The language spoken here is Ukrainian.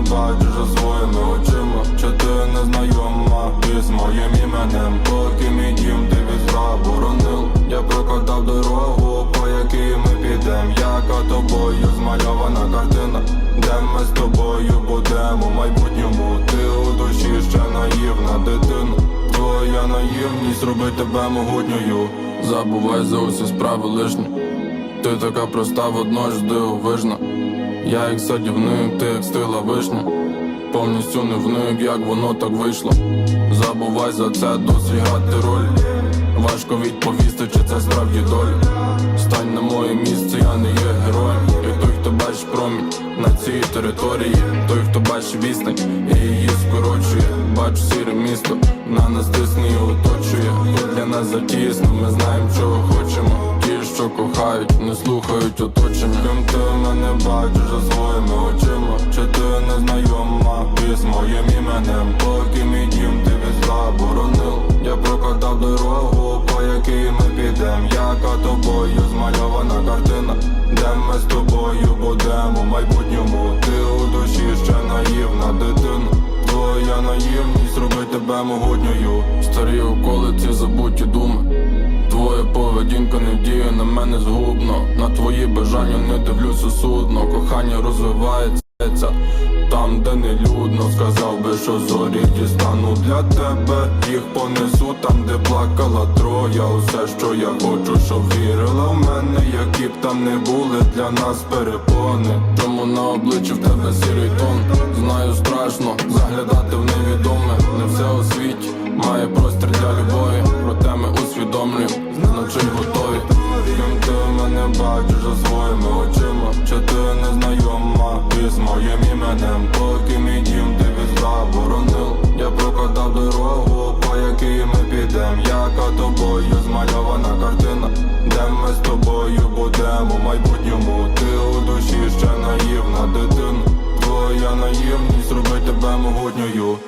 бачиш за своїми очима, чи ти не знайома із моїм іменем, поки мій дім ти від зла боронив. Я прокладав дорогу, по якій ми підем, яка тобою змальована картина, де ми з тобою будемо в майбутньому. Ти у душі ще наївна дитина. Твоя наївність робить тебе могутньою. Забувай за усі справи лишні. Ти така проста, водночас дивовижна. Я як садівник, ти як стила вишня. Повністю не вник, як воно так вийшло. Забувай за це, досі грати роль. Важко відповісти, чи це справді доля. Стань на моє місце, я не є героєм. Я той, хто бачить промінь на цій території, той, хто бачить відстань і її скорочує. Бачу сіре місто, на нас тисне і оточує. Тут для нас затісно, ми знаємо, чого хочемо. Що кохають, не слухають оточення. Ким ти мене бачиш за своїми очима, чи ти не знайома із моїм іменем, поки мій дім ти від зла боронив. Я прокладав дорогу, по якій ми підем, яка тобою змальована картина, де ми з тобою будемо в майбутньому. Ти у душі ще наївна дитина. Твоя наївність робить тебе могутньою. Старі околиці, забуті думи. Поведінка не діє на мене згубно. На твої бажання не дивлюся судно. Кохання розвивається там, де не людно. Сказав би, що зорі дістану для тебе. Їх понесу там, де плакала троя. Усе, що я хочу, щоб вірила в мене, які б там не були для нас перепони. Чому на обличчі в тебе сірий тон? Знаю, страшно заглядати в невідоме. Не все у світі має простір для любові. Проте ми усвідомлюємо, ми підем, яка тобою змальована картина, де ми з тобою будемо в майбутньому. Ти у душі ще наївна дитина. Твоя наївність робить тебе могутньою.